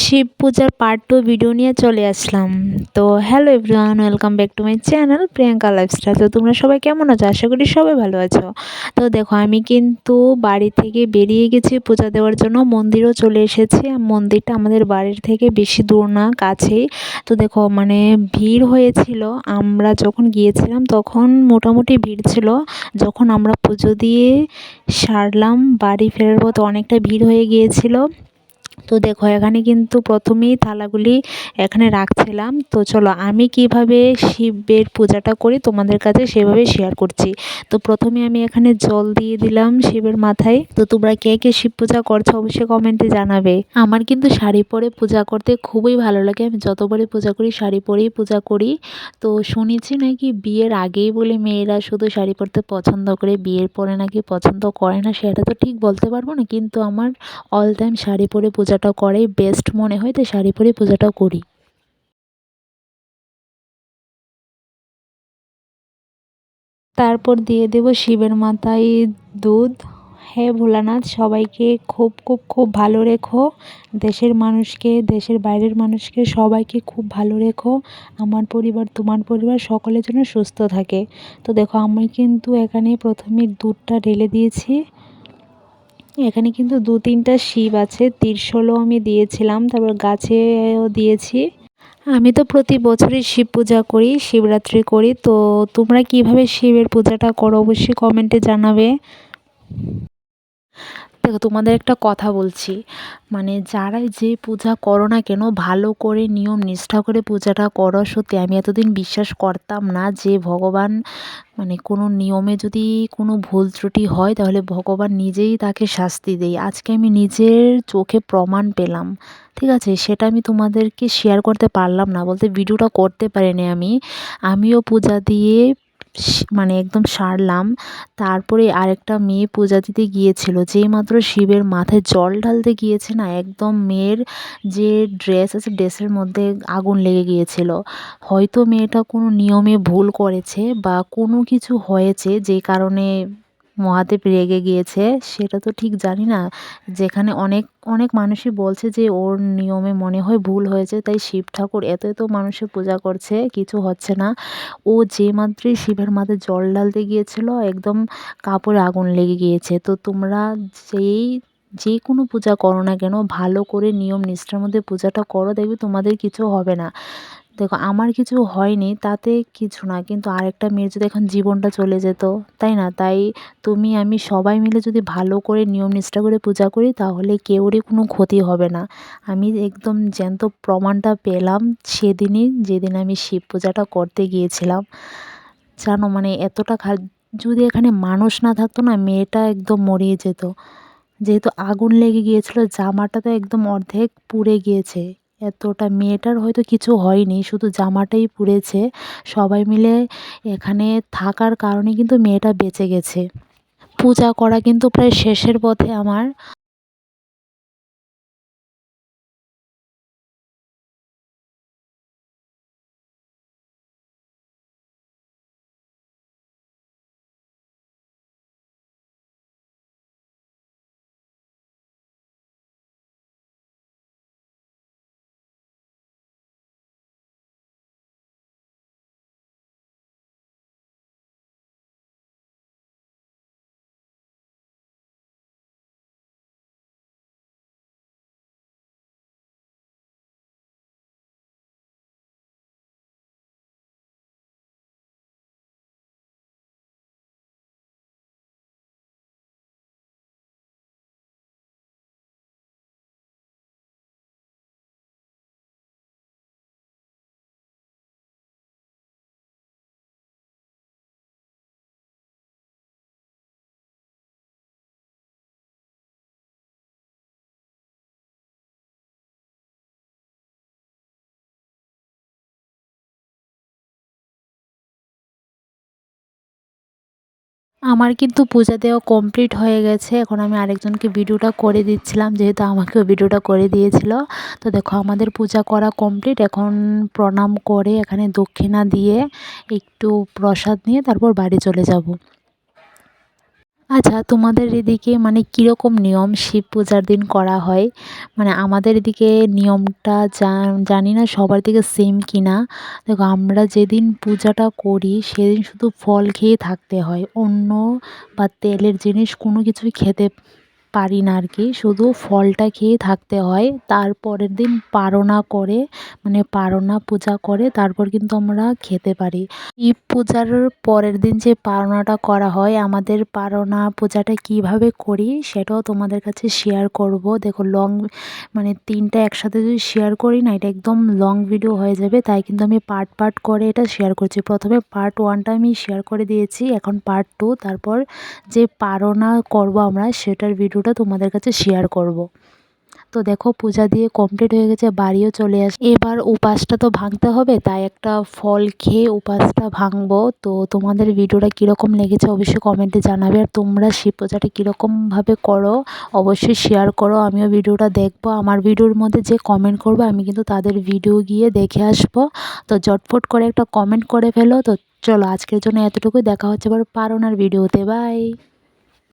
শিব পূজার part two video নিয়ে চলে আসলাম। তো hello everyone welcome back to my channel Priyanka lifestyle তো তোমরা সবাই কেমন আছো? আশা করি সবাই ভালো আছো। তো দেখো, আমি কিন্তু বাড়ি থেকে বেরিয়ে গেছি, পূজা দেওয়ার জন্য। মন্দিরও চলে এসেছি। মন্দিরটা আমাদের বাড়ির থেকে বেশি দূর না, কাছেই। তো দেখো মানে ভিড় হয়েছিল। আমরা যখন গিয়েছিলাম, তখন মোটামুটি ভিড় ছিল। যখন আমরা পুজো দিয়ে সারলাম, বাড়ি ফেরার পথ অনেকটা ভিড় হয়ে গিয়েছিল। তো দেখো, এখানে কিন্তু প্রথমেই থালাগুলি এখানে রাখছিলাম। তো চলো, আমি কীভাবে শিবের পূজাটা করি তোমাদের কাছে সেভাবে শেয়ার করছি। তো প্রথমে আমি এখানে জল দিয়ে দিলাম শিবের মাথায়। তো তোমরা কে কে শিব পূজা করছ অবশ্যই কমেন্টে জানাবে। আমার কিন্তু শাড়ি পরে পূজা করতে খুবই ভালো লাগে। আমি যতবারই পূজা করি, শাড়ি পরেই পূজা করি। তো শুনেছি নাকি বিয়ের আগেই বলে মেয়েরা শুধু শাড়ি পরতে পছন্দ করে, বিয়ের পরে নাকি পছন্দ করে না, সেটা তো ঠিক বলতে পারব না। কিন্তু আমার অল টাইম শাড়ি পরে পূজাটা করাই বেস্ট মনে হয়, তাই শাড়ি পরে পূজাটাও করি। তারপর দিয়ে দেব শিবের মাথায় দুধ। হে ভোলানাথ, সবাইকে খুব খুব খুব ভালো রেখো। দেশের মানুষকে, দেশের বাইরের মানুষকে সবাইকে খুব ভালো রেখো। আমার পরিবার, তোমার পরিবার সকলের জন্য সুস্থ থাকে। তো দেখো, আমি কিন্তু এখানে প্রথমে দুধটা ঢেলে দিয়েছি। এখানে কিন্তু দু তিনটা শিব আছে তিরশোলও আমি দিয়েছিলাম, তারপর গাছেও দিয়েছি। আমি তো প্রতি বছরই শিব পূজা করি, শিবরাত্রি করি, তো তোমরা কীভাবে শিবের পূজাটা করো অবশ্যই কমেন্টে জানাবে। দেখো তোমাদের একটা কথা বলছি। মানে যারাই যে পূজা করো না কেন, ভালো করে নিয়ম নিষ্ঠা করে পূজাটা করো। সত্যি আমি এতদিন বিশ্বাস করতাম না যে ভগবান মানে কোনো নিয়মে যদি কোনো ভুল ত্রুটি হয়, তাহলে ভগবান নিজেই তাকে শাস্তি দেয়। আজকে আমি নিজের চোখে প্রমাণ পেলাম, ঠিক আছে? সেটা আমি তোমাদেরকে শেয়ার করতে পারলাম না, বলতে ভিডিওটা করতে পারিনি আমি। আমিও পূজা দিয়ে মানে একদম সারলাম। তারপরে আরেকটা মেয়ে পূজা দিতে গিয়েছিল। যেই মাত্র শিবের মাথায় জল ঢালতে গিয়েছে না, একদম মেয়ের যে ড্রেস আছে ড্রেসের মধ্যে আগুন লেগে গিয়েছিল। হয়তো মেয়েটা কোনো নিয়মে ভুল করেছে বা কোনো কিছু হয়েছে যে কারণে মহাদেব রেগে গিয়েছে, সেটা তো ঠিক জানি না। যেখানে অনেক অনেক মানুষই বলছে যে ওর নিয়মে মনে হয় ভুল হয়েছে, তাই শিব ঠাকুর এত এত মানুষের পূজা করছে, কিছু হচ্ছে না। ও যে মাত্রই শিবের মাথায় জল ঢালতে গিয়েছিল, একদম কাপড়ে আগুন লেগে গিয়েছে। তো তোমরা যেই যে কোনো পূজা করো না কেন, ভালো করে নিয়ম নিষ্ঠার মধ্যে পূজাটা করো, দেখবে তোমাদের কিছু হবে না। দেখো, আমার কিছু হয়নি, তাতে কিছু না, কিন্তু আরেকটা মেয়ের যদি এখন জীবনটা চলে যেত, তাই না? তাই তুমি, আমি সবাই মিলে যদি ভালো করে নিয়ম নিষ্ঠা করে পূজা করি, তাহলে কেউরই কোনো ক্ষতি হবে না। আমি একদম জ্যান্ত প্রমাণটা পেলাম সেদিনই, যেদিন আমি শিব পূজাটা করতে গিয়েছিলাম। জানো মানে এতটা খা, যদি এখানে মানুষ না থাকতো না, মেয়েটা একদম মরিয়ে যেত। যেহেতু আগুন লেগে গিয়েছিল, জামাটা তো একদম অর্ধেক পুড়ে গিয়েছে। এতটা মেয়েটার হয়তো কিছু হয়নি, শুধু জামাটাই পুড়েছে। সবাই মিলে এখানে থাকার কারণে কিন্তু মেয়েটা বেঁচে গেছে। পূজা করা কিন্তু প্রায় শেষের পথে আমার। আমার কিন্তু পূজা দেওয়া কমপ্লিট হয়ে গেছে। এখন আমি আরেকজনকে ভিডিওটা করে দিচ্ছিলাম, যেহেতু আমাকেও ভিডিওটা করে দিয়েছিল। তো দেখো, আমাদের পূজা করা কমপ্লিট এখন প্রণাম করে এখানে দক্ষিণা দিয়ে একটু প্রসাদ নিয়ে তারপর বাড়ি চলে যাব। আচ্ছা তোমাদের এদিকে মানে কীরকম নিয়ম শিব পূজার দিন করা হয়? মানে আমাদের এদিকে নিয়মটা জানি না সবার দিকে সেম কি না দেখো, আমরা যেদিন পূজাটা করি, সেদিন শুধু ফল খেয়ে থাকতে হয়। অন্য বা তেলের জিনিস কোনো কিছুই খেতে পারি না আর কি শুধু ফলটা খেয়ে থাকতে হয়। তারপরের দিন পারনা করে মানে পারনা পূজা করে, তারপর কিন্তু আমরা খেতে পারি। শিব পূজার পরের দিন যে পারনাটা করা হয়, আমাদের পারনা পূজাটা কীভাবে করি সেটাও তোমাদের কাছে শেয়ার করব। দেখো লং মানে তিনটা একসাথে যদি শেয়ার করি না, এটা একদম লং ভিডিও হয়ে যাবে। তাই কিন্তু আমি পার্ট পার্ট করে এটা শেয়ার করছি। প্রথমে পার্ট ওয়ানটা আমি শেয়ার করে দিয়েছি, এখন পার্ট টু তারপর যে পারনা করব আমরা, সেটার ভিডিওটা তোমাদের কাছে শেয়ার করব। তো দেখো, পূজা দিয়ে কমপ্লিট হয়ে গেছে, বাড়িও চলে আস, এবার উপাসটা তো ভাঙতে হবে, তাই একটা ফল খেয়ে উপাসটা ভাঙবো। তো তোমাদের ভিডিওটা কীরকম লেগেছে অবশ্যই কমেন্টে জানাবে, আর তোমরা শিব পূজাটা কীরকমভাবে করো অবশ্যই শেয়ার করো। আমিও ভিডিওটা দেখব, আমার ভিডিওর মধ্যে যে কমেন্ট করব, আমি কিন্তু তাদের ভিডিও গিয়ে দেখে আসব। তো জটফট করে একটা কমেন্ট করে ফেলো। তো চলো, আজকের জন্য এতটুকুই, দেখা হচ্ছে এবার পারোনার ভিডিওতে বাই